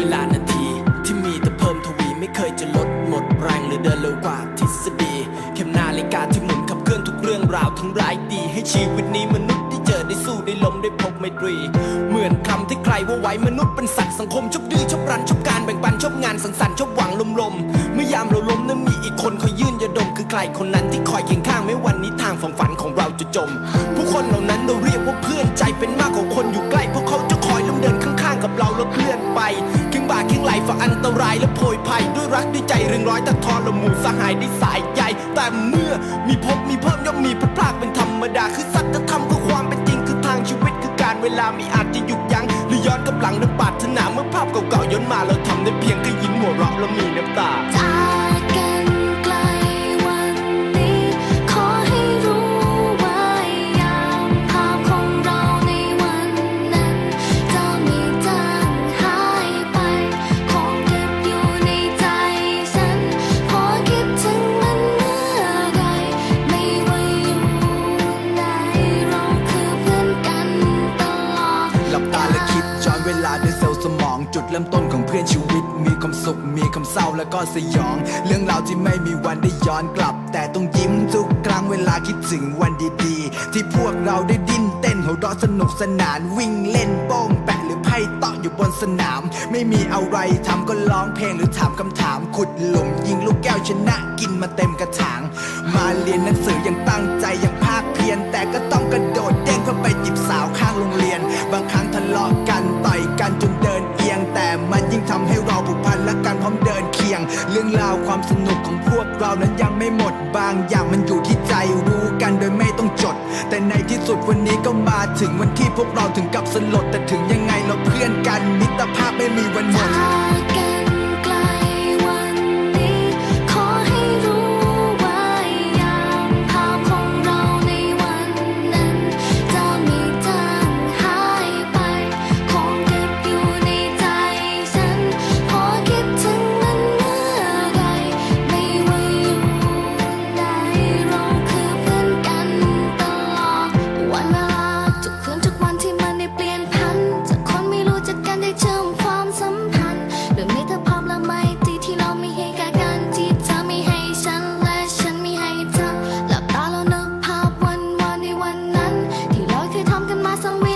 วลานาที ที่มีแต่เพิ่มทวีไม่เคยจะลดหมดแรงหรือเดินเร็วกว่าทฤษฎี เข็มนาฬิกาที่หมุนขับเคลื่อนทุกเรื่องราวทั้งร้ายดีให้ชีวิตนี้มนุษย์ได้เจอได้สู้ได้ล้มได้พบไมตรี เหมือนคำที่ใครว่าไว้มนุษย์เป็นสัตว์สังคมชอบดื้อชอบรันชอบการแบ่งปันชอบงานสังสรรค์ชอบหวังลมๆเมื่อยามเราล้มนั้นมีอีกคนคอยยื่นยาดมคือใครคนนั้นที่คอยเคียงข้างไม่วันนี้ทางฝังฝันของเราจะจม ผู้คนเหล่านั้นเราเรียกว่าเพื่อน ละหมู่สหายได้สายใยแต่เมื่อมีพบมีเพิ่มย่อมมีพลาดพลาดเป็นธรรมดา คือสัจธรรมคือความเป็นจริงคือทางชีวิตคือการเวลาไม่อาจจะหยุดยั้งหรือย้อนกลับหลังนึกปรารถนาเมื่อภาพเก่าๆย้อนมาเราทำได้เพียงแค่ยิ้มหัวเราะและมีน้ำตา เริ่มต้นของเพื่อนชีวิต มีความสุข มีความเศร้าแล้วก็สยอง เรื่องราวที่ไม่มีวันได้ย้อนกลับ แต่ต้องยิ้มทุกครั้งเวลาคิดถึงวันดีๆ ที่พวกเราได้ดิ้นเต้นหัวเราะสนุกสนานวิ่งเล่นโป้งแปะหรือไพ่เตาะอยู่บนสนาม ไม่มีอะไรทำก็ร้องเพลงหรือถามคำถามขุดหลุมยิงลูกแก้วชนะกินมาเต็มกระถาง มาเรียนหนังสืออย่างตั้ง เรานั้นยังไม่หมดบางอย่างมันอยู่ที่ใจรู้กันโดยไม่ต้องจด แต่ในที่สุดวันนี้ก็มาถึงวันที่พวกเราถึงกับสลดแต่ถึงยังไงเราเพื่อนกันมิตรภาพไม่มีวันหมด song